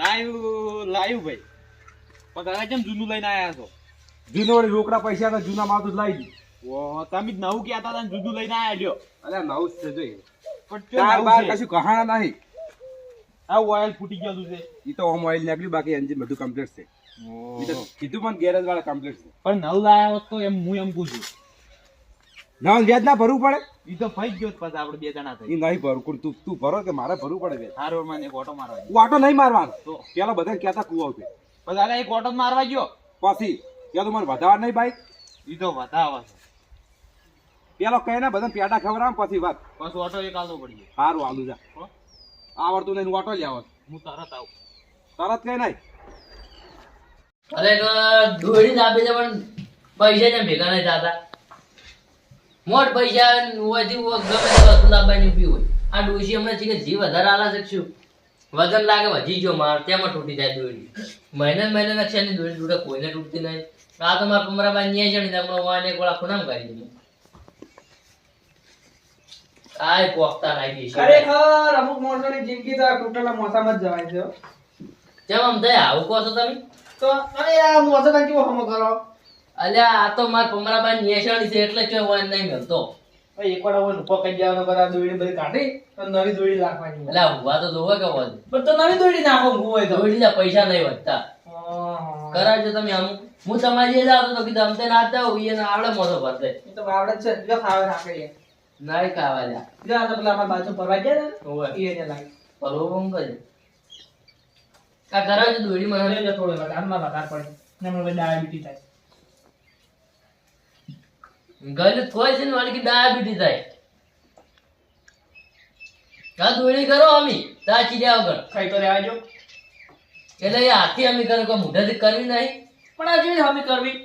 Live live ભાઈ. પણ કેમ જૂનું લઈને આયા છો? જૂનો વળી રોકડા પૈસા તો જૂના માં તો લાવી દીધું. તમે નવું કહેતા હતા જૂનું લઈને આવ્યો લ્યો. અરે નવું છે જોઈ. પણ ચાર બાર કશું કહાણા નહીં. આ ઓઇલ ફૂટી ગયેલું છે. એ તો ઓમ ઓઇલ નીકળ્યું બાકી એન્જિન બધું કમ્પ્લીટ છે. કીધું પણ ગેરેજ વાળા કમ્પ્લીટ છે. પણ નવું લાયા હોત તો એમ હું એમ પૂછું. ના વ્યાજ ના ભરવું પડે. ઈ તો ફઈ ગયો પછી આપણે બે જણા થઈ. ઈ નહીં ભરું. કોણ તું તું ભરો કે મારે ભરવું પડે વ્યાજ? હારો મને એક ઓટો મારવા. હું આટો નહીં મારવાનો. તો? પેલા બધા કહેતા કુવા છે. પછી દાદા એક ઓટો મારવા ગયો. પછી કે તો મને વધારવા નહીં ભાઈ. ઈ તો વધાવા છે. પેલો કહે ને બધા પેડા ખવડાવ પછી વાત. પછી ઓટો એક આલો પડી ગયો. હારું આલુ જા. આવડતું નહીં ઓટો જ આવત હું તરત આવું. તરત કઈ નહીં. અરે તો દોડી આપી છે પણ પૈસા ને ભેગા નહીં થતા? મોટ પૈસા વધી ગમે તે વસ્તુ લાવવાની ઊભી હોય. આ ડોશી હમણાં છે કે જે વધારે આલા શકશું વજન લાગે વધી ગયો માર તેમાં તૂટી જાય દોરી મહિને મહિને મહિને નક્ષાની દોરી તૂટે કોઈને તૂટતી નહીં. આ તો મારા પમરા બાઈ ન્યાય છે ને હમણાં વાને એક વાળા ખુનામ કરી દીધું. કાય પોખતા નાખી છે. ખરેખર અમુક માણસોની જિંદગી તો આ તૂટેલા મોસામાં જ જવાય છે. કેમ આમ થાય? આવું કહો છો તમે? તો અરે આ મોસામાં કેવો હમો કરો? અલ્યા આ તો મારા પમરાબા ન્યાશાળી છે એટલે કે વાન નહીં મળતો. ભાઈ એક વાર હવે ઊભો કરી દેવાનો બધા દોડી બધી કાઢી તો નવી દોડી નાખવાની. એટલે ઊભા તો જોવે કે હોય. પણ તો નવી દોડી નાખો હોય તો. દોડીના પૈસા નહીં વધતા. હા. કરાવજો તમે આમ. હું તમારી એ લાવતો તો કીધું અમતે ના જાવ એને આવડે મોટો ભરતે તો આવડે છે જો ખાવે રાખે એ. નાઈ ખાવા જા જો આ તો પેલા અમારા બાજુ ફરવા ગયા ને, ઈ એને લાગી. પરવો બમ કરે? આ કરાવજો દોડી મને. થોડો વધારે, વધારે પડે. ને મને પછી ડાયાબિટીસ થાય. ગલે થોય છે ને વાળી ડાયાબિટી થાય. કા દોડી કરો અમી. તાચી જાવ કર ખાઈ તો રહેવાજો એટલે એ હાથી અમી કરો કોઈ મોઢેથી કરવી નહીં. પણ આ જેવી અમી કરવી.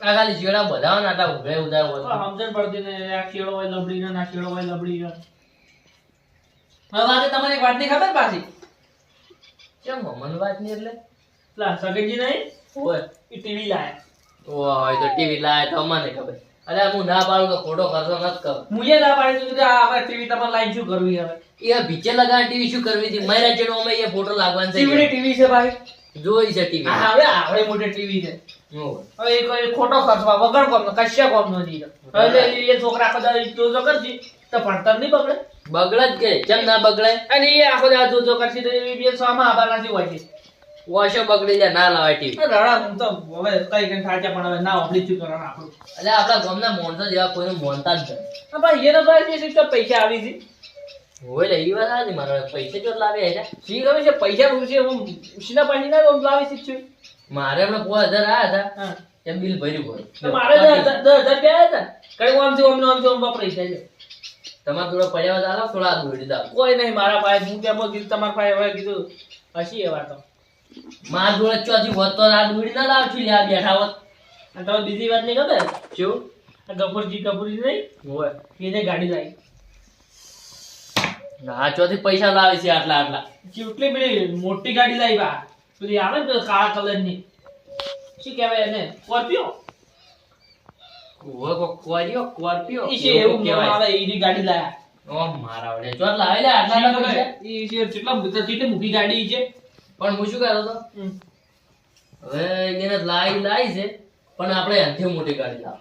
આ ખાલી બધા બધાવાના હતા ઉભે ઉધાર હોય સમજણ પડતી ને આ શેડો હોય લબડી ને ના શેડો હોય લબડી ને. હવે વાતે તમારે એક વાતની ખબર પાછી? કેમ મન વાત નહીં એટલે? લા સગનજી નહીં? એ ટીવી લાયા. ઓય તો ટીવી લાય તો મને ખબર. અરે હું ના પાડું તો ખોટો ખર્ચો નથી કરો. મુજે ના પાડી તું આ ટીવી તમારે લાઈન શું કરવી હવે? એ ભીચે લગા ટીવી શું કરવી હતી મારા ચેડો અમે એ ફોટો લાગવાનો ટીવી છે ટીવી છે ભાઈ. જોઈ છે ટીવી હવે આવડે મોટી ટીવી છે. હવે એ ખોટો ખર્ચવા વગર કોમનો કશ્યા કોમનો નહીં હવે એ- છોકરા કદાચ જોજો કરજી તો ભણતર નહીં બગડે. બગડે જ કે કેમ ના બગડે? અને એ આખો દાડો જો કરશે તો એ બે સામા આભાર નથી હોય છે. વોશો બગડી જાય ના લાવાય ટીવી. રડા હું તો હવે કઈ કઈ થાચા પણ હવે ના ઓબલી ચૂક કરવાનું આપણું એટલે આપણા ગામના માણસો જેવા કોઈને મોનતા જ નથી. ભાઈ એનો ભાઈ છે તો પૈસા આવી છે. હોય લે વાત સાચી મારા પૈસા જો લાવે એટલે શી ખબર છે પૈસા રૂસે હું ઉસીના પાછી ના હું લાવી છું. મારે હમણાં પાંચ હજાર આવ્યા હતા એ બિલ ભર્યું મારે દસ હજાર રૂપિયા આવ્યા હતા. કઈ આમ આમથી આમ વપરાઈ જાય. તમારે થોડો પડ્યા ચાલો થોડા દોડી દાવ. કોઈ નહીં મારા પાસે હું કેમ કીધું તમારા પાસે હવે કીધું હસી એ વાતો. મારા જોડે ચોથી હોત તો આ દોડી ના લાવશું લ્યા બેઠા હોત. અને તમે બીજી વાત નહીં ખબર? શું? આ ગફુરજી કપૂરજી નહીં? હોય. એને ગાડી લાવી. હા ચોથી પૈસા લાવે છે આટલા આટલા. કેટલી પેલી મોટી ગાડી લાવી બા. પેલી આવે ને કાળા કલરની. શું કહેવાય એને? સ્કોર્પિયો? હોય કોક કોરિયો કોર્પિયો એવું આવે એની ગાડી લાયા. ઓ મારા વડે ચોથ લાવે લે આટલા આટલા પૈસા? ઈ છે કેટલા બધા કેટલી મોટી ગાડી છે. પણ હું શું કહેતો હતો હવે એને લાવી લાવી છે પણ આપણે હાથે મોટી ગાડી લાવ.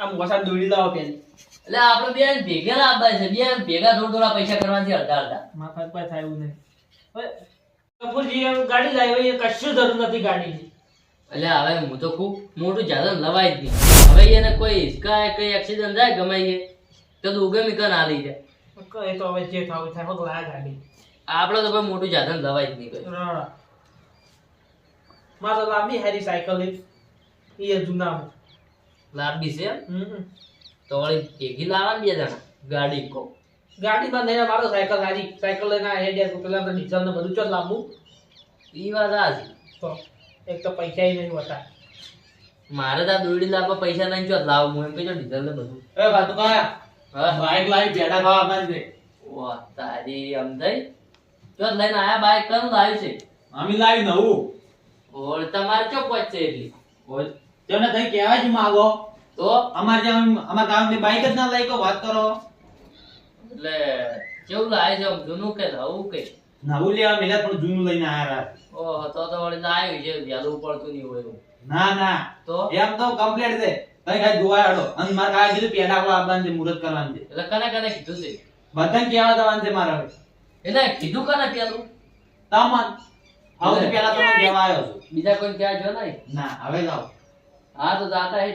આમ વસાદ દોડી લાવો પેલી એટલે આપણે બે ભેગા લાવવા છે બે ભેગા થોડા થોડા પૈસા કરવાથી અડધા અડધા. માફક પર થાય એવું નહીં. કપૂરજી એમ ગાડી લાવી એ કશું જરૂર નથી ગાડીની. એટલે હવે હું તો ખૂબ મોટું જાદન લવાય જ નહીં. હવે એને કોઈ હિસકા કઈ એક્સિડન્ટ થાય ગમે તો તો ઉગે મિકન આલી જાય. એ તો હવે જે થવું થાય હોક લાયા ગાડી. આપણે તો કોઈ મોટું જાદન લવાય જ નહીં કઈ. મારે તો લાંબી હેરી સાયકલ એ એ જૂનામાં લાંબી છે? તો વળી ભેગી લાવવાની બે જણા. ગાડી કો. ગાડીમાં લઈને મારો સાયકલ હારી. સાયકલ લઈને એ હેડ્યા પેલા તો ડીઝલ ને બધું ચો લાંબુ. ઈ વાત હાચી. તો એક તો પૈસા નહીં હોતા. મારે તો દોડી લાવવા પૈસા નહીં ચોથ લાવું. હું એમ કે ડીઝલ ને બધું. એ વાત કયા હા. બાઈક લાવી પેડા ખાવા મારી દે વાહ તારી આમ થઈ. ચોથ લઈને આયા બાઈક કયું લાવ્યું છે? અમે લાવી નવું. ઓળ તમારે ચો પહોંચશે એટલી? ઓય, તમને કઈ કહેવા જ માંગો? તો? અમારે જેમ અમારા ગામની બાઈક જ ના લઈ કો વાત કરો? એટલે કેવું લાવે છે? જૂનું કે નવું કે નવું લેવા મેલા પણ જૂનું લઈને આયા ઓહો તો તો વળી લાવ્યું છે વહેલું પડતું નહીં હોય ના ના. તો? એમ તો કમ્પ્લીટ છે. કઈ કઈ જોવા હેડો અને મારે કાય કીધું પેડા આપવા આવવાનું છે મુહૂર્ત કરવાનું છે. એટલે કને કને કીધું છે? બધાને કહેવા દવાન છે મારા હવે. એટલે કીધું કને પેલું? તામન. હવે પેલા તમને કહેવા આવ્યો છું? બીજા કોઈ ક્યાં જો નહીં? ના હવે જાઓ. હા તો જાતા હે.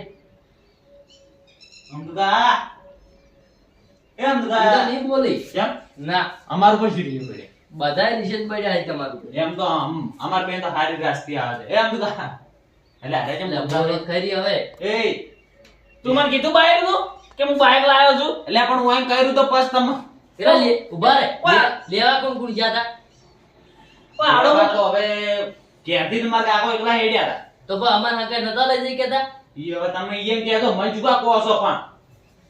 અમદા એ અમદા નહીં બોલી? કેમ? ના. અમાર પર સીડી પડે બધાય નિષેધ પડ્યા છે તમારું એમ તો આમ અમાર બેન તો હારી રાસ્તી આવે છે. એ અમદા એટલે અરે કેમ બોલો? ખરી હવે. એ તું મને કીધું બાઈકનું કે હું બાયક લાવ્યો છું? એટલે પણ હું એમ કર્યું તો પછી તમે પેલા લે ઊભા રે લેવા કોણ કોણ ગયા તા? પણ હાલો તો હવે ક્યાંથી તમારે કાકો એકલા હેડ્યા હતા તો પણ અમારા હાકે નતા લઈ જઈ કેતા ઈ હવે તમે એમ કહેતો મને જુગા કહો છો પણ.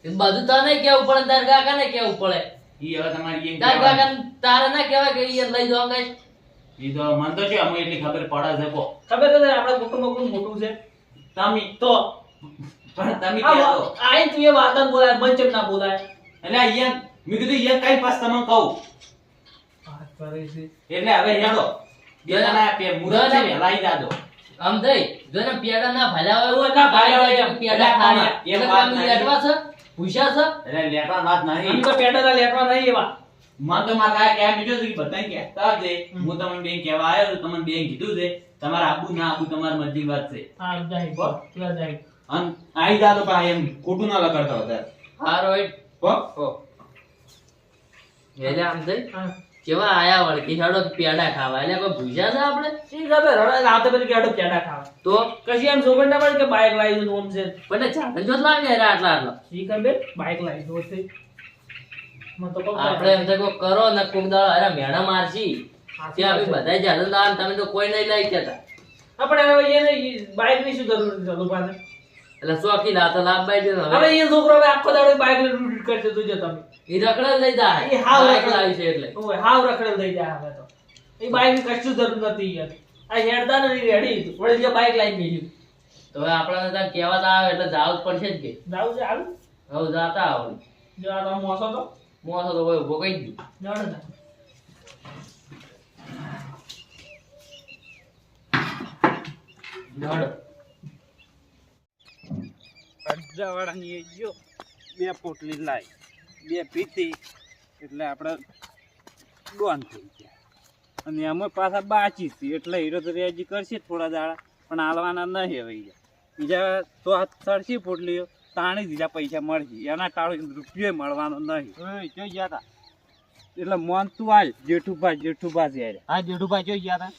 એ બધું તને કેવું પડે તાર કાકા ને કેવું પડે? ઈ હવે તમારી એમ તાર કાકા તારે ના કહેવાય કે ઈ લઈ જવા કઈ ઈ તો મને તો છે અમે એટલી ખબર પડે છે કો ખબર છે આપણા કુટુંબ કુટુંબ મોટું છે. તમે તો પણ તમે કહેતો તું એ બોલાય મન ચમ ના બોલાય? એટલે અહીંયા મેં કીધું ઈ કઈ પાસ તમને કહું વાત કરે છે. એટલે હવે હેડો. બે ના પે મુરા છે વહેલા આઈ જાજો આમ દઈ જો ને પેડા ના ભલા હોય કા ના હોય એમ. પેડા ખાવા. પણ વાત નહીં. લેટવા છે? પૂછ્યા છે? એટલે લેટા વાત નહીં નહીં તો પેટાના લેટવા નહીં એવા. માં તો મારા કહેવા બીજો છે કે તા દે હું તમને બેન કહેવા આવ્યો તમને બેન કીધું છે તમારે આબુ ના આબુ તમારી મરજી વાત છે. હા જાય બો ત્યાં જાય અન આઈ જાતો પણ એમ ખોટું ના લગાડતા હતા હારો. હો. હો. એટલે આમ થઈ? કેવા આયા વળકી હેડો પેડા ખાવા. એટલે કોઈ ભૂસ્યા છે આપણે? શી ખબર હવે રાતે પછી કેડો પેડા ખાવા. તો? કશી એમ જોગણ ના પડે કે બાઈક લાવી દઉં ઓમ છે? પણ જાતે જો યાર આટલા આટલા. શી ખબર? બાઈક લાવી દઉં છે આપડે આપણે એમ તો કરો ને કોક દાડો અરે મેણા મારશી. ત્યાં. બધા જાતે લાવ તમે તો કોઈ નહીં લઈ જતા આપણે હવે એને બાઈકની શું જરૂર છે લોકોને એટલે ચોકી લાતો લાભ બાઈ દે હવે. એ છોકરો આખો દાડો બાઈક લઈને રૂટ કરશે તું જો તમે. ઈ રખડે લઈ જાય એ હાવ બાઈક રખડે. છે એટલે. ઓય હાવ રખડેલ થઈ જાય હવે તો. એ બાઈકની કશું જરૂર નથી યાર. આ હેડતા નથી રેડી વળી જે બાઈક લાવી મેલ્યું તો હવે આપણને ત્યાં કહેવા આવે એટલે જાવ જ પડશે જ કે. જાવું છે આવું હવે જાતા જો આ તો મોસો તો. મોસો તો કોઈ ઊભો કઈ ગયું ને એ બે પોટલી લાઈ બે પીતી એટલે આપણે ડોન થઈ ગયા. અને અમે પાછા બાચી હતી એટલે હીરો તો રેજી કરશે થોડા દાડા પણ હાલવાના નહીં હવે ઈ. બીજા તો હાથ સડશી પોટલીઓ તાણી દીધા પૈસા મળશે. એના ટાળો રૂપિયો મળવાનો નહીં. જોઈ ગયા હતા એટલે મોન તું આજ જેઠુભા જેઠુભા જયારે હા જેઠુભાઈ જોઈ ગયા હતા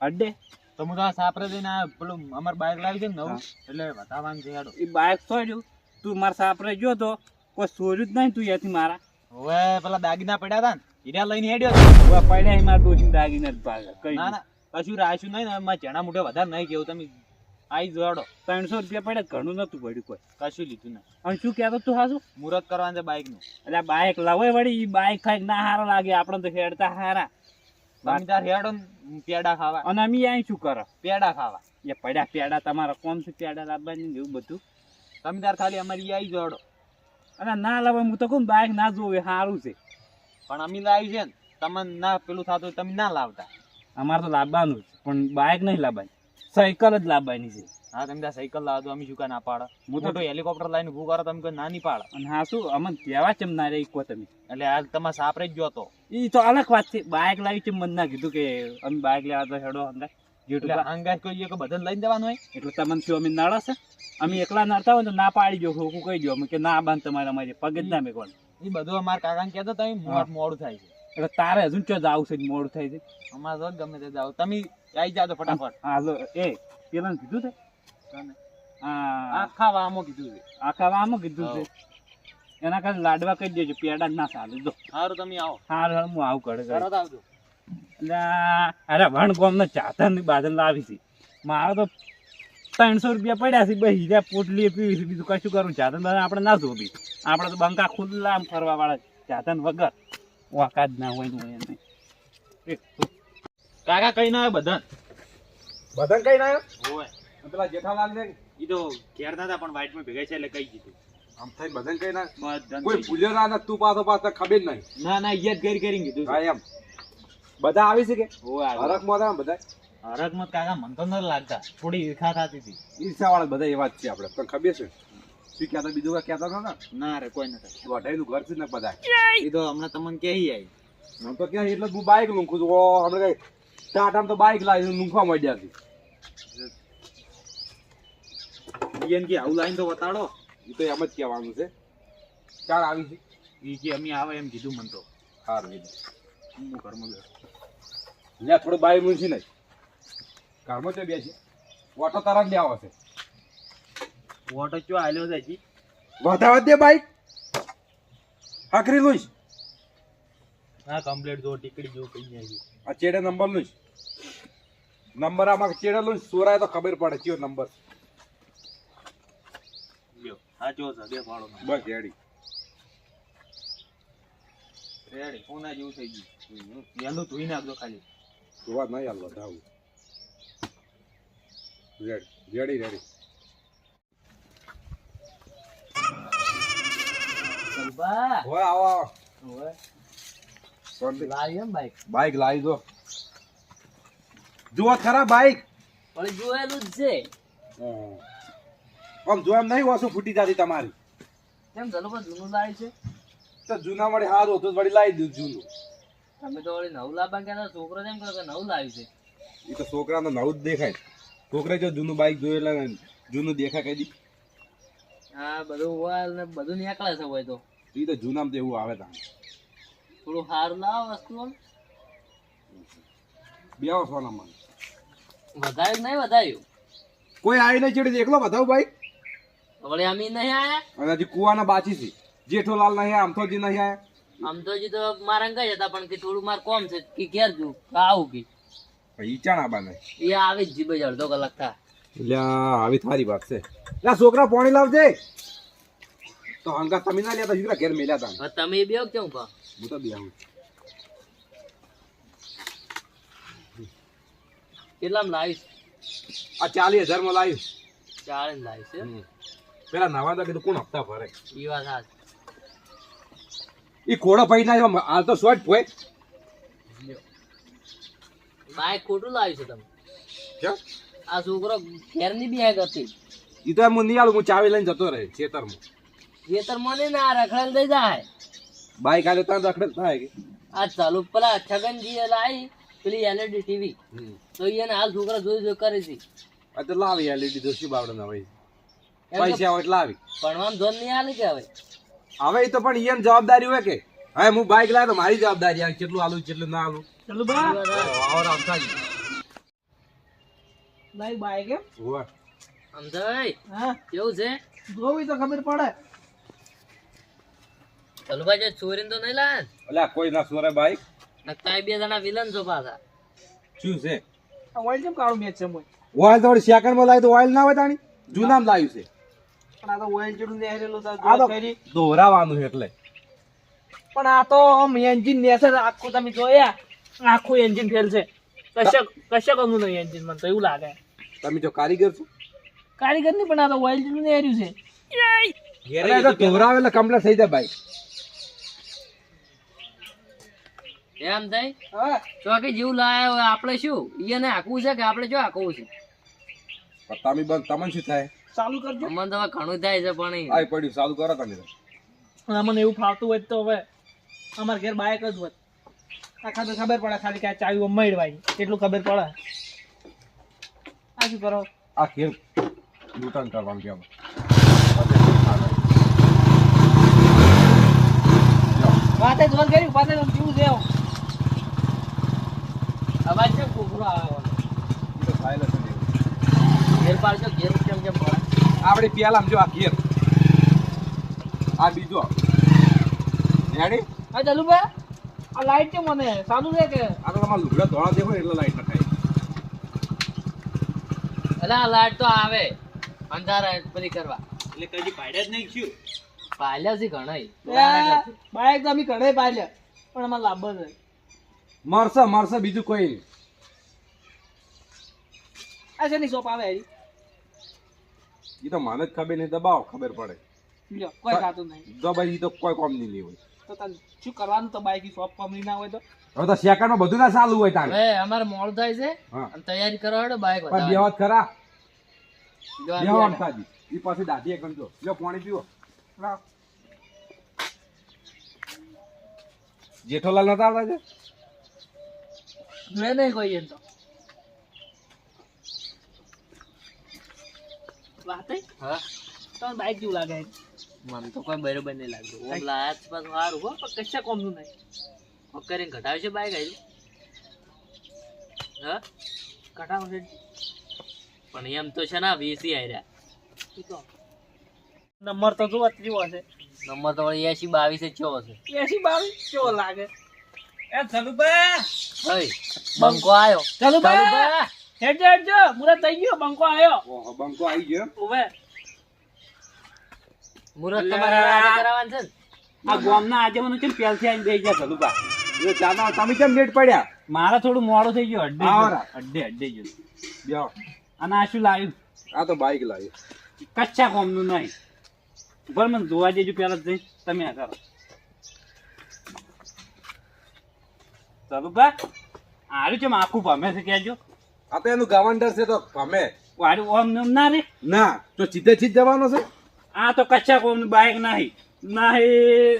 અડે. તો હું તો સાપરે જઈને આ પેલું અમાર બાઈક લાવી છે ને નવું એટલે બતાવવાનું છે એ બાઇક છોડ્યું તું મારા સાપરે જો તો કોઈ સોર્યું જ નહીં તું ત્યાંથી મારા. હવે પેલા દાગીના પડ્યા હતા ને હીરા લઈને હેડ્યો હવે પડ્યા મારા ડોસી દાગીના જ ભાગ કઈ ના ના કશું રાખ્યું નહીં ને મારા ચણા મોઢે વધારે નહીં કેવું તમે આઈ જોડો ત્રણસો રૂપિયા પડ્યા ઘણું નતું પડ્યું કોઈ. કશું લીધું ના અને શું કહેતો તું હાસું? મુહૂર્ત કરવાનું છે બાઈકનું એટલે બાઇક લાવે વળી બાઇક ખાઈ ના હારા લાગે આપણે તો હેડતા હારા. તમે હેડો પેડા ખાવા. અને અમે અહીં શું કરો? પેડા ખાવા. એ પડ્યા પેડા તમારા કોમ છે પેડા લાવવાની ને એવું બધું? તમે તાર ખાલી અમારી આઈ જોડો અને ના લાવે હું તો કહું બાઇક ના જોવે સારું છે. પણ અમે લાવી છે ને તમને ના પેલું થતું તમે ના લાવતા. અમારે તો લાવવાનું જ પણ બાઇક નહીં લાવવાની. સાયકલ જ લાવવાની છે. હા તમે ત્યાં સાયકલ લાવો તો અમે શું કા ના પાડો? હું તો હેલિકોપ્ટર લઈને ઉભું કરો તમે ના નહીં પાડો. અને હા શું અમને કહેવા ચમ ના રે કહો તમે? એટલે આ તમારે સાપરે જ જોતો એ તો અલગ વાત છે. બાઇક લાવી છે મને ના કીધું કે અમે બાઇક લેવા તો હેડો અંદર. એટલે જેટલું અંગાજ કોઈ એક બધાને લઈને જવાનું હોય? એટલે તમને શું અમે નાળા છે? અમે એકલા નડતા હોય તો ના પાડી દો હું કહી દો કે ના બાંધ તમારે અમારે પગ જ ના મેકવાનું. એ બધું અમારા કાકાને કહેતો તમે મોડ મોડું થાય છે. એટલે તારે હજુ ચો જાવ છે ને મોડું થાય છે? અમારે તો ગમે તે જાવ. તમે આવી જાજો ફટાફટ. હાલો એ પેલા કીધું છે આખા વામો કીધું છે. આખા વામો કીધું છે? એના કારણે લાડવા કહી દેજો પેડા ના સારું જો. સારું તમે આવો. હાર હાર હું આવું કરે તરત આવજો. એટલે અરે વણ ગોમ ચાતરની બાદલ લાવી છે. મારે તો ત્રણસો રૂપિયા પડ્યા છે બે હીરા પોટલી પીવી છે બીજું કશું કરું જાતન આપણે ના જોવી આપણે તો બંકા ખુલ્લા ફરવા વાળા જાતન વગર. વાકાત ના હોય ને હોય કાકા કઈ ના આવે બધા બધા કઈ ના ઓય પેલા જેઠાલાલ ને ઈ તો ઘેર ના હતા પણ વાઇટમાં ભેગા છે એટલે કઈ દીધું. આમ થઈ બધાને કઈ ના કોઈ ભૂલ્યો ના ને તું પાછો પાછો ખબર નહીં. ના ના ઈ જ કરી કીધું. હા એમ. બધા આવી છે કે? આવ્યો. ને બધા હરકમાં કાકા મન તો ન લાગતા. થોડી ઈર્ષા થતી હતી. ઈર્ષા વાળા બધા એવા જ છે આપણે. પણ ખબર છે? શું કહેતા બીજું કઈ કહેતા ને? ના રે કોઈ નથી. વઢાઈનું ઘર છે ને બધા. એ તો હમણાં તમને કહી આવી હું તો ક્યાં એટલે હું બાઇક લૂંખું છું. ઓ હમણાં કઈ ટાટામાં તો બાઇક લાવી લૂંખવા માંડ્યા છે. ઈયન કે આવું લાઈન તો બતાડો એ તો એમ જ કહેવાનું છે. ચાલ આવી છે. એ કે અમે આવે એમ કીધું મન તો. સારું હું ઘરમાં ગયો લે થોડું બાઈક મૂકી નહીં ઘરમાં તો બેસી ઓટો તારા જ લેવા છે ઓટો ચો આલ્યો છે જી વધાવા દે બાઈક. આખરી લઈશ. હા કમ્પ્લીટ જો ટીકડી જો કઈ આવી આ ચેડે નંબર લઈશ. નંબર આમાં ચેડે લઈશ. સોરાય તો ખબર પડે. કયો નંબર હા જો છે બે ભાડો બસ રેડી રેડી કોના જેવું થઈ ગયું? એનું ધોઈ નાખજો ખાલી. જોવા નહીં હાલ વધાવું. Ready ready ready. હોય આવો આવો. ઓય એમ બાઈક બાઈક લાવી દો. જુઓ ખરા બાઈક પણ જોયેલું જ છે. આમ જો એમ નહીં વાસુ ફૂટી જતી તમારી. કેમ ચલો જૂનું લાવી છે? તો જૂના વળી સારું હતું વળી લાવી દીધું જૂનું. તમે તો વળી નવું લાવવા કહેતા છોકરો તેમ કહો કે નવું લાવ્યું છે. એ તો છોકરાને નવું જ દેખાય. છોકરા જો જૂનું બાઈક જોયું એટલે જૂનું દેખા કઈ દી. હા બધું ઓઇલ ને બધું નીકળે છે હોય તો. એ તો જૂનામાં એવું આવે તા થોડું સારું લાવ વસ્તુ આમ. સોના સોનામાં વધાર્યું નહીં વધાર્યું? કોઈ આવી નહીં ચડી એકલો બતાવું ભાઈ? વળી અમી નહીં આયા? અને હજી કુવાના બાચી છે. જેઠોલાલ નહીં આયા અમથોજી નહીં આયા. આમ તો મારા જ હતા પણ કે થોડું માર કોમ છે કે ઘેર જો આવું કે. ઈ ચાણા બાને એ આવી જ જીભ અડધો કલાક થાય. એટલે આવી થારી વાત છે. લે છોકરા પાણી લાવજે. તો હંગા તમે ના લેતા છોકરા ઘેર મેલ્યા તા. તમે બે કેમ કહો હું તો બેહું કેટલામાં લાવીશ? આ ચાલીસ હજારમાં લાવીશ ચાલીસ લાવીશ? પેલા નવા તો કીધું કોણ હપ્તા ભરે? એ વાત હાચી. ઈ ઘોડો ભાઈ ના હાલ તો શોર્ટ હોય બાઈક ખોટું લાવ્યું છે તમે. કેમ? આ છોકરો ઘેરની બેગ હતી. એ તો હું નહીં હું ચાવી લઈને જતો રહે ખેતરમાં. ખેતર મને ના રખડેલ દઈ જાય. બાઈક આલે ત્યાં રખડેલ થાય કે? આ ચાલુ પેલા છગનજી લાવી પેલી એલઈડી ટીવી તો એને હાલ છોકરા જોઈ જોઈ કરી છે આ તો લાવી એલઈડી તો શું બાવડે ના ભાઈ પૈસા હોય લાવી. ભણવામાં ધોન નહીં આલી કે હવે? હવે એ તો પણ એમ જવાબદારી હોય કે? હવે હું બાઈક લાવ્યો તો મારી જવાબદારી આવે કેટલું આલું કેટલું ના આલું ચલો બા. ઈ વાત હાચી. આવર આવતા જ લાઈ બાઈક એમ હોવે. સમજાય હા. કેવું છે? જોવી તો ખબર પડે. ચાલુ ભાઈ જો ચોરીને તો નહીં લાવે અલ્યા કોઈ ના સોરે બાઈક. ને તમે બે જણા વિલન છો પાછા. શું છે? ઓઇલ કેમ કાળું મેચ છે મોય? ઓઇલ તો સેકન્ડમાં લાવી તો ઓઇલ ના હોય તાણી? જૂનામ લાવ્યું છે. પણ આ તો ઓઇલ જેટલું નેહરેલું તો છે એટલે. પણ આ તો આમ એન્જિન નેસે છે આખું તમે જોયા. આખું એન્જિન ફેલ છે. કશે કશા કમનું નહીં એન્જિન મને તો એવું લાગે. તમે જો કારીગર છો? કારીગર નહીં પણ આ તો ઓઇલ જેટલું નેહર્યું છે. એટલે તો દોહરાવે એટલે કમ્પ્લીટ થઈ જાય ભાઈ. એમ થઈ હા. ચોકી જેવું લાયા હોય આપણે શું? એને આખવું છે કે આપણે જો આખવું છે? તમે બંધ તમને શું થાય? ચાલુ કરજો. અમને તો ઘણું થાય છે પણ આ પડ્યું ચાલુ કરો તમે તો. મને એવું ફાવતું હોય તો હવે અમાર ઘેર બાઈક જ હોત. આખા તો ખબર પડે ખાલી કે આ ચાવી મેળવાય એટલું ખબર પડે. આ શું કરો? આ ખેલ લૂંટણ કરવાનું કહેવાય વાતે જ વન કર્યું વાતે કેવું છે અવાજ છે કુકરો આવે તો છે. ઘેર પાડજો ઘેર કેમ કેમ પડે? આપણે પેલા જો આ ઘેર આ બીજો. રેડી હા ચાલુ બે આ લાઈટ કેમ મને સાદું છે કે? આ તો તમારા લુગડા ધોળા દેખો એટલે લાઈટ નખાય. એટલે આ લાઈટ તો આવે. અંધારા બધી કરવા. એટલે કદી પાડ્યા જ નહીં શું? પાલ્યા છે ઘણા બાઈક તો અમે ઘરે પાડ્યા પણ અમારે લાભ છે. મરશે મરશે બીજું કોઈ. નહીં આ શેની શોપ આવે હરી એ તો મને જ ખબર નહીં દબાવો ખબર પડે. કોઈ ખાતું નહીં. દબાઈ તો કોઈ કોમ નહીં લેવું. તો તને શું કરવાનું તો બાઈક શોપ કંપની ના હોય તો? હવે તો સેકન્ડમાં બધું ના ચાલુ હોય તારે. હવે અમારે મોડું થાય છે. હા. અને તૈયારી કરવા હેડો બાઈક પણ બેહો જ ખરા. આ બેહો ઈ પાસે દાઢી એક ગણજો લ્યો પાણી પીવો. જેઠોલાલ નતા આવતા છે મેં નહીં કોઈ એમ તો. વાત? હા. તમને બાઈક જેવું લાગે. છે. મને તો કોઈ બરોબર નહીં લાગતું. ઓમ લાયા છે પાછું સારું હો પણ કશા કોમનું નહીં. કરીને છે બાઈક આવી હા? ઘટાડો છે પણ એમ તો છે ના વીસી આવ્યા નંબર તો જુઓ ત્રીવો હશે નંબર તો એસી બાવીસે ચો હશે એસી બાવીસ ચો લાગે. એ ચલુબા હઈ બંકો આયો. ચાલુ બા બા હેડજો હેડજો મુરત થઈ ગયો બંકો આવ્યો ઓહો બંકો આવી ગયો. ઉભે મુરત તમારે આજે કરાવવાનું છે આ ગામના આગેવાનો છે પેલથી આવીને બેસી ગયા સલુબા એ ચાના તમે કેમ લેટ પડ્યા? મારે થોડું મોડું થઈ ગયું અડ્ડે. અડ્ડે અડ્ડે ગયો. બેહો. અને આ શું લાવ્યું? આ તો બાઈક લાવ્યું. કચ્છા કોમનું નહીં. ભલે મને જોવા દેજો પેલા જઈ તમે આ કરો. સલુબા આર્યું છે આખું ભમે છે કહેજો. આ તો એનું ગવંડર છે તો ભમે. ને ઓમ ના રે? ના તો સીધે સીધ જવાનો છે? આ તો કચ્છા કોમનું બાઈક નહીં. નહીં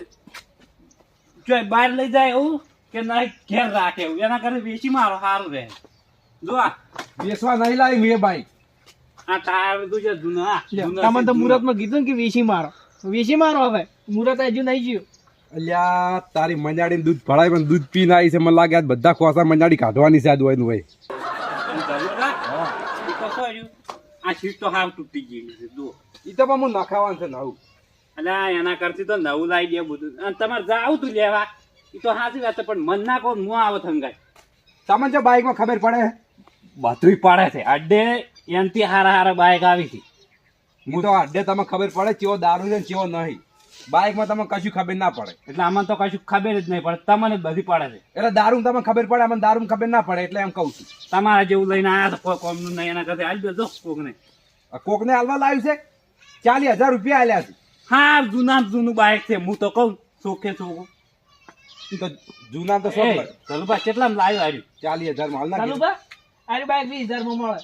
જો બહાર લઈ જાય એવું કે નહીં ઘેર રાખે એવું. એના કરે વેચી મારો સારું રહે. જો આ. વેચવા નહીં લાવી મેં બાઇક આ તાર બધું છે જૂના તમને તો છે, મુરતમાં કીધું ને કે વેચી મારો. વેચી મારો હવે. મુરત હજુ નહીં ગયું. અલ્યા તારી મંજાડી દૂધ ભરાય પણ દૂધ પીને આવી છે. મને લાગે બધા ખોસા મંજાડી કાઢવાની છે આ દોયનું હોય? આ સીટ તો હાવ તૂટી ગઈ છે ઈ તો પણ હું નખાવાનું છે નવું. અલ્યા એના કરતી તો નવું લાવી દે બધું. અને તમારે જાવ તું લેવા. એ તો સાચી વાત છે પણ મન ના કહો હું આવો થંગાય તમને જો બાઇકમાં ખબર પડે? બધું પડે છે. અડ્ડે એનથી હારા હારા બાઈક આવી હતી હું તો અડ્ડે તમને ખબર પડે ચેવો દારૂ છે ચેવો નહીં. બાઇકમાં તમને કશું ખબર ના પડે. એટલે આમાં તો કશું ખબર જ નહીં પડે. તમને બધી પડે છે. એટલે દારૂ તમને ખબર પડે અમને દારૂ ખબર ના પડે એટલે એમ કહું છું. તમારા જેવું લઈને આયા તો કોઈ કોમનું નહીં એના કરતા આજ દો કોકને. કોકને હાલવા લાવ્યું છે? ચાલીસ હજાર રૂપિયા આલ્યા છે. હા જૂના જૂનું બાઇક છે. હું તો કહું ચોખે ચોખું તો જૂના તો શું ચલુભા કેટલામાં લાવ્યું આર્યું ચાલીસ હજારમાં હાલ આર્યું બાઇક બા વીસ હજારમાં મળે.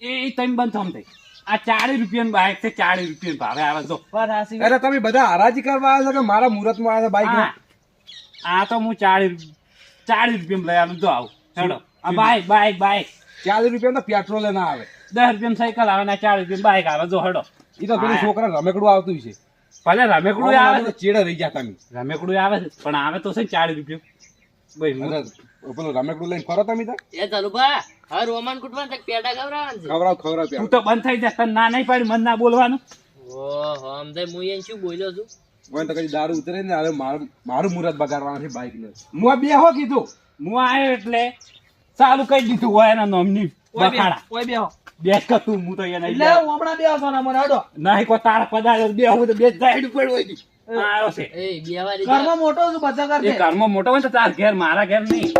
એ એ તમે બંધ થમ થઈ આ ચાળી રૂપિયાનું બાઇક છે ચાળી રૂપિયાનું ભાવે આવે જો. અરે તમે બધા હરાજી કરવા આવ્યા છો કે મારા મુહૂર્તમાં આવ્યા બાઈક આ તો હું ચાળી ચાળી રૂપિયામાં લઈ આવું જો આવું. હેડો. આ બાઇક બાઇક બાઇક ચાલીસ રૂપિયા તો પેટ્રોલ ના આવે. દસ રૂપિયાનું સાયકલ આવે ને ચાલીસ રૂપિયા બાઇક આવે જો હેડો. તો પેલું છોકરા રમેકડું આવતું છે ભલે રમેકડું આવે તો ચેડે રહી ગયા તમે રમેકડું આવે છે પણ આવે તો છે ચાલીસ રૂપિયા. ભાઈ હું- અરે, પેલું રમેકડું લઈને ફરો તમે એ ચાલુ બા રોમાન કુટવાનું છે પેડા ખવડાવવાનું છે? ખવડાવ ખવડાવ તું તો બંધ થઈ જા ના નહીં પાડી મને ના બોલવાનું. ઓહો સમજાય હું એને શું બોલ્યો છું? મને તો કદી દારૂ ઉતરે ને હવે મારું મારું મુરત બગાડવાનું છે બાઈક ને. હું આ બે હો કીધું. હું આવ્યો એટલે ચાલુ કઈ દીધું હોય એના નોમની બખાડા. બે હો. બેસ કા તું હું તો એને એટલે હું હમણાં બેસો છો ને મને અડો નહીં કો તાર પદાર બે હું તો બે સાઈડ હોય દી. આવ્યો છે. એ બેવારી કર્મ મોટો છે બધા એ કર્મ મોટો હોય તો તાર ઘેર મારા ઘેર નહીં.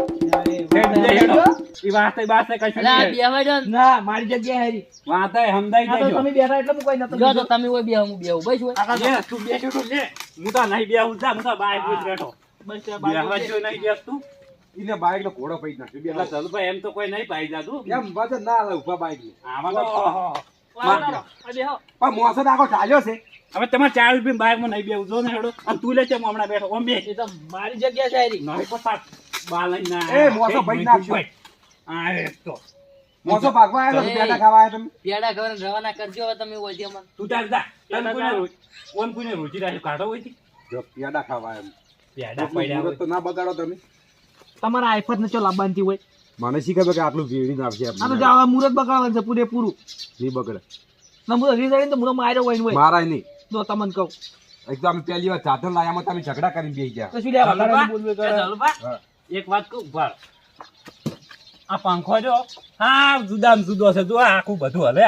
હું કોઈ નતો જો તો બે હું બે હું બસ હોય. લે, તું બેઠો તો લે. હું તો નહીં બેહું. જા, હું. તો બાઈક બેઠો. બસ બેહવા બાજુ નહીં બેસતું. એને બાઈક નો ઘોડો પડી નાખ્યો બે એટલે ચલુભાઈ એમ તો કોઈ નહીં પાઈ જાતું. એમ પાછળ ના આવે ઊભા બાઈક ને આમાં તો મોસો આખો ચાલ્યો છે હવે તમારે ચાર રૂપિયા બાઈકમાં નહીં બેવું જો ને હેડો. અને તું લે છે હમણાં બેઠો. ઓમ બે. એ તો મારી જગ્યા છે હારી નહીં પસાર. બા ના. એ, મોસો ભાઈ નાખશો. આ એક તો. મોસો ભાગવા આવ્યો તો પેડા ખાવા આવ્યો તમે પેડા ખાવા રવાના કરજો હવે તમે હોય ત્યાં મને તું તાર જા. તન જા. રોજ- ઓમ રોજી રાખ્યું કાઢો હોય જો પેડા ખાવા એમ પેડા પડ્યા તો ના બગાડો તમે તમારા આઈફોન ને ચો લાવવાની હોય. મને શી ખબર કે આટલું વેડી નાખશે એમ. આ તો જાવા મુરત બગાડવાનું છે પૂરેપૂરું નહીં બગડે? ના મુરત રીઝાડીને તો મુરત માર્યો હોય ને હોય. મારાય નહીં. તો તમને કહું. એક તો અમે પહેલી વાર સાધન લાયામાં તમે ઝઘડા કરીને બેસી ગયા. તો શું લેવા. એક વાત કહું ભાળ આ પાંખો જો. હા જુદામ જુદો છે. જો આખું બધું હલે.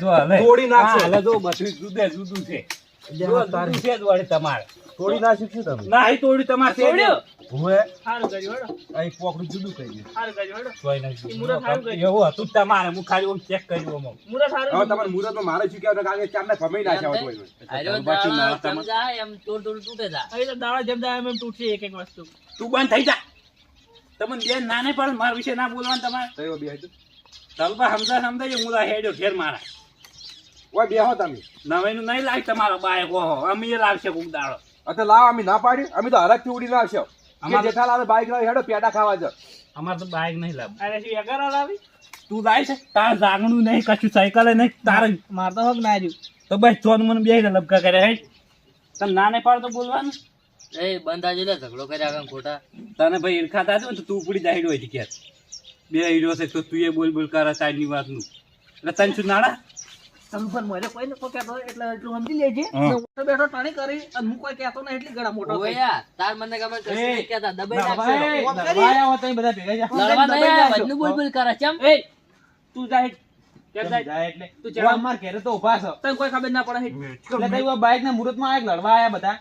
જો હલે. તોડી નાખશે. હલે જો બધું જુદે જુદું છે. જો જુદું છે જ વળી તમારે. થોડી ના શું તમે? ના એ તોડ્યું તમારે તોડ્યું? હુએ સારું કર્યું હેડો. અહીં પોકડું જુદું થઈ ગયું સારું કર્યું હેડો. તોય નહીં. મુરત સારું કર્યું. એવું હતું તમારે. હું ખાલી ઓમ ચેક કર્યું ઓમ. મુરત સારું હવે તમારે મુહૂર્તમાં મારે શું કહેવાય કે ચાર ને ફમાઈ નાખ્યા હોય તો આર્યો બાકી ના દાડા તમારે. જાય એમ તોડ તોડ તૂટે જા. હવે તો દાડા જેમ જાય એમ એમ તૂટશે એક એક વસ્તુ. તું બંધ થઈ જા. તમને બે ના નહીં પડે મારા વિશે ના બોલવાનું તમારે. તયો બે હજુ. તલપા સમજા સમજાય હું હેડ્યો ઘેર મારા. ઓય બેહો તમે. નવાઈનું નહીં લાગ તમારો બાયક ઓહો અમે એ લાવશે કોક દાડો. અત્યારે લાવ અમે ના પાડી અમે તો હરખથી ઉડી ના આવશો અમારે- જેઠાલાલ બાઈક લાવી હેડો પેડા ખાવા જાવ અમારે તો બાઈક નહીં લાવ અરે શું એગારો લાવી તું લાય છે. તાર જાગણું નહીં કશું સાયકલ નહીં તારે માર તો હક ના રહ્યું. તો બસ ચોન મને બે લબકા કર્યા હે? તને ના નહીં પાડતો બોલવાનું? એ બંધ આજે લે ઝઘડો કર્યા આગળ ખોટા. તને ભાઈ ઈરખા થતું ને તો તું ઉપડી જાય હોય ઘેર બે હીરો છે તો તું એ બોલ બોલ કરે સાઈડની વાતનું. એટલે તને શું નાડા તમે પણ મને કોઈ ને કોઈ કહેતો એટલે એટલું સમજી લેજે. હું. બેઠો ટાણી કરી અને હું કોઈ કહેતો નહીં એટલી ઘણા મોટો ઓયા તાર મને ખબર નહીં કહેતા દબાઈ લડવાય- નાખશો. લડવાય તમે બધા ભેગા જા. લડવા નહીં. બધું બોલ બોલ કરે ચમ એ તું જાય કેમ જાય. જાય એટલે. તું તું ચડા. અમાર ઘેરે તો ઊભા છો. તને કોઈ ખબર ના પડે એટલે તઈ વા બાઈક ના મુહૂર્તમાં આયા કે લડવા આયા બધા.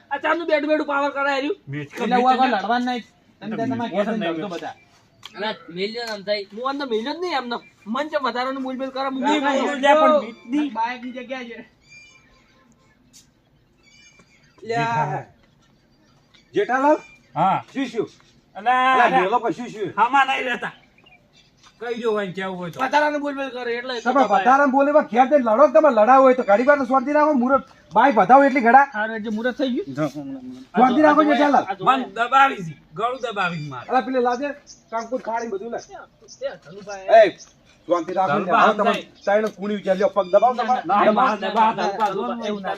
આ ચારનું બેડું બેડું પાવર કરાય રહ્યું એટલે હું આમ થાય મિલ્યો જ નહીં એમને મન છે વધારાનું બોલ બોલ કરે હું નહીં, નહીં બોલું. લે પણ બાઈકની જગ્યા છે. લ્યા. જેઠાલાલ? હા. શું શું અલા, અલા, ઢેલો પર શું શું હામાં નહીં રહેતા. કઈ જો હોય ને હોય તો? વધારાનું બોલ બોલ કરે એટલે તમે વધારે બોલે એમાં ઘેર જઈને લડો તમે લડાવો હોય તો ઘડી વાર તો શાંતિ રાખો મુરત બાઈક વધાવો એટલી ઘડા. હારું એટલે મુહૂર્ત થઈ ગયું? શાંતિ રાખો જેઠાલાલ આ મન દબાવી છી ગળું દબાવી માર. અલા પેલે લાજે કાંકુર ખાડી બધું લે. ધનુભાઈ. એ શાંતિ રાખો ને. તમે સમજાય. કુણી વિચાર લ્યો પગ દબાવો તમારે. ના, માર દબા દબા એવું ના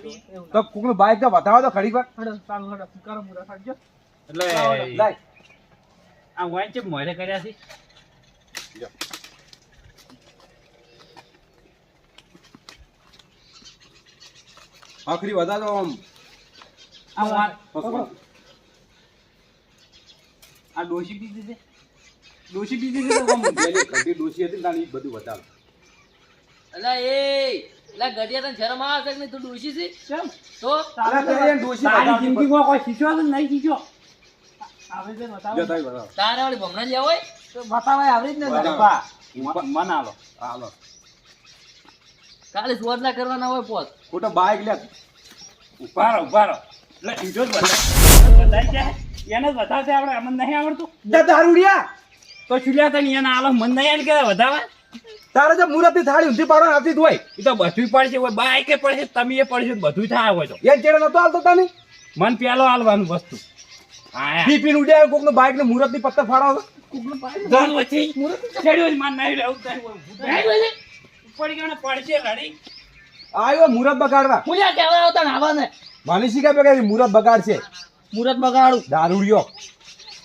તો કોકનું બાઈક તો વધાવો તો ઘડી વાર. હળો, ચાલો, કરો મુહૂર્ત, એટલે લાય. આ વાંચે મોરે કર્યા છે. આખરી વધા તો આમ આ છે તો પેલી ઘટી ડોશી હતી ને તાની ઈ બધું વધારે અલા એ લા ગડિયા તને શરમ આવે છે કે તું ડોશી છે કેમ? તો અલા, પેલી એને તારી જિંદગીમાં કોઈ શીશો નહીં શીશો આવે છે બતાવો. તારે વાળી ભમણા લેવા હોય તો બતાવાય આવડે જ ને બરાબર. મન આલો. હાલો. કાલે સુવર કરવાના હોય પોત. ખોટો બાઈક લે. ઉભારો ઉભારો. એટલે ઈજો જ બતાય. બતાય છે? એને જ બતાવશે આપણે. અમને નહીં આવડતું. જા દારૂડિયા તો ચૂલ્યા તને એને આલો. મન નહીં આલે કે વધાવા તારે જે મુરતની થાળી ઊંધી પાડવા આવતી હોય. એ તો બધું પડશે. હોય બાઈકે પડશે તમે એ પડશે બધું થાય હોય તો. એ ચેડે નતો હાલતો તને? મન પેલો હાલવાનું વસ્તુ. પીપીન ઉડ્યા કોકનું બાઈક ને મુરતની પત્તા ફાડાવો ધન વચ્ચે છેડ્યો માન નહીં રહેવું પડી ગયો ને પડશે ઘડી આવ્યો મુરત બગાડવા. હું યાર આવતા ને આવા ને. માની શીખા બે મુરત મુહૂર્ત બગાડું. દારૂડિયો.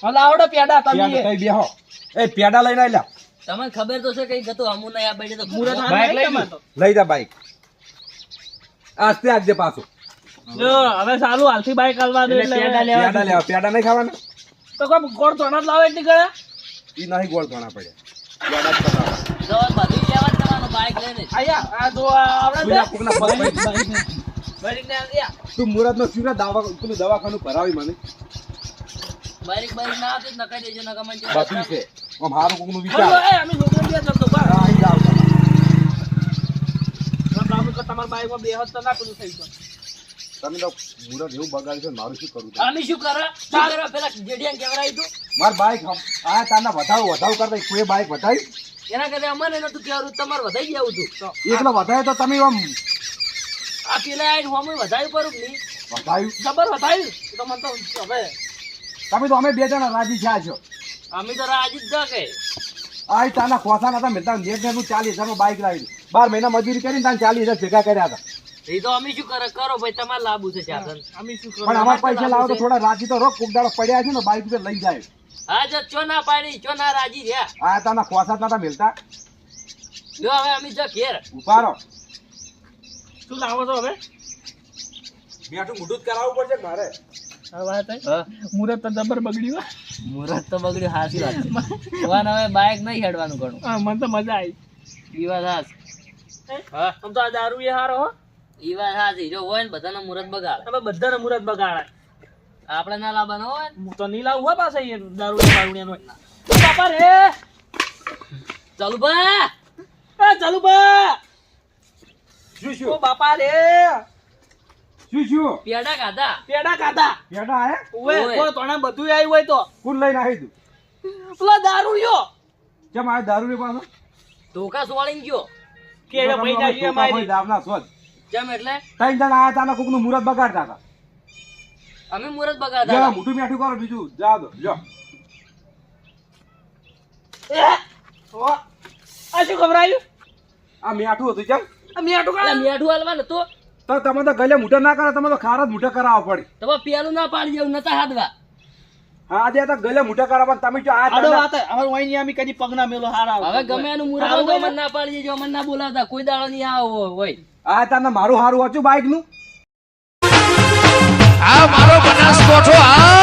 હવે આવડો પેડા તમે. કઈ બેહો. એ પેડા લઈને આલ્યા તમને ખબર તો છે કઈ ગતું હમું નહીં આ તો મુહૂર્ત. હાલ લઈ જા. બાઈક આસ્તે આજજે પાછું. જો હવે સારું હાલથી બાઈક હાલવા દો એટલે એટલે પેડા લેવા પેડા લેવા પેડા નહીં ખાવાના? તો કોઈ ગોળ ચોણા જ લાવે એટલી ગળા ઈ નહીં ગોળ ઘણા પડે. પેડા જ ખાવાના. જો બધું લેવા જ બાઈક લઈને. આયા આ જો આ આવડે કોઈના છે? કોકના પગ બાઈક ને આયા. તું મુરત નો શું દવા પેલું દવાખાનું ભરાવી મને. બાઈક બાઈક ના આવતી જ નખાઈ દેજો નકા મને છે. આમ હારું કોકનું વિચાર એ અમે છોકરો બે જતો બા તમારા બાઈકમાં બે હાથ તો ના પેલું થઈ ગયું. તમે તો મુરત એવું બગાડ્યું છે મારું શું કરું તમે શું કરો? કરે પેલા જેડિયા કેવરાઈ તું માર બાઈક આ તાના વધાવ વધાવ કરતા કોઈ બાઈક વધાવી. એના કરતા અમને નતું કહેવાનું તમારે વધાઈ જવું તું એકલો વધારે તો તમે આમ આ પેલા આઈને અમે વધાયું પરું નહીં? વધાવ્યું? જબર એ તો મને તો હવે તમે તો અમે બે જણા રાજી થયા છો. અમે તો રાજી જ કે. આ તાના ખોસા નતા મેં તાને નેટ નેટનું ચાલીસ હજારનું બાઈક લાવી બાર મહિના મજૂરી કરીને તાને ચાલીસ હજાર ભેગા કર્યા હતા. એ તો અમે શું કરે? કરો ભાઈ તમારે લાવવું છે સાધન અમે શું પણ અમારા પૈસા લાવો તો થોડા રાજી તો રોક કોક દાડો પડ્યા છે ને બાઈક ઉપર લઈ જાય. હા જો ચો ના પાડી ચો ના રાજી રહ્યા. આ તાના ખોસા નતા મિલતા. જો હવે અમે જો ઘેર. ઉપારો શું લાવો છો હવે? બેઠું મોઢું જ કરાવવું પડશે મારે? હવે વાત થઈ? મુહૂર્ત તો જબર બગડ્યું મુહૂર્ત તો બગડ્યું વાત હવે બાઈક નહીં હેડવાનું ઘણું. હા મને તો મજા આવી. વાત હા? આમ તો આ દારૂ એ હારો હો. ઈ વાત હાસી જો હોય ને બધાના મુરત બગાડ. અમે બધાને મુરત બગાડાય આપણે ના લાવવાનો હોય ને. હું તો નહીં લાવું હો પાછા એ દારૂ દારૂડિયાનો હોય. બાપા રે! ચાલુ બા એ ચાલુ બા શું ઓ બાપા રે! શું શું? પેડા ખાધા. પેડા ખાધા. પેડા હે? ઓએ. કોઈ તોણા બધું આવ્યું હોય તો. કુલ લઈને આવી તું? પેલો દારૂડિયો. કેમ આ દારૂ ને પાછો? ધોકા સોળીને ગયો. કેળે પૈસા છે મારી દાવના શોધ જેમ એટલે? ત્રણ જણ આયા તાના કોકનું મુહૂર્ત બગાડતા હતા. અમે મુરત જા બગાડતા મોટું મેઠું કરો બીજું. જા દો જો આ શું ખબરાયું આ મેઠું હતું કેમ? આ મેઠું કાઢ મેઠું હાલવાનું તો તો તમે તો ગલે મોટા ના કરો તમે તો ખાર જ મૂઠા કરાવવા પડે. તમે પેલું ના પાડી જેવું નતા હાથવા હા આજે તો ગલે મોટા કરાવવા તમે જો આ આડો વાત અમાર વાઈની આમી કદી પગના મેલો હારા હવે ગમે એનું અમને ના પાડી દેજો મને ના બોલાવતા. કોઈ દાડો નહીં આવો હોય. આ તને મારું હારું વાંચ્યું બાઈકનું આ મારો બનાસકોઠો આ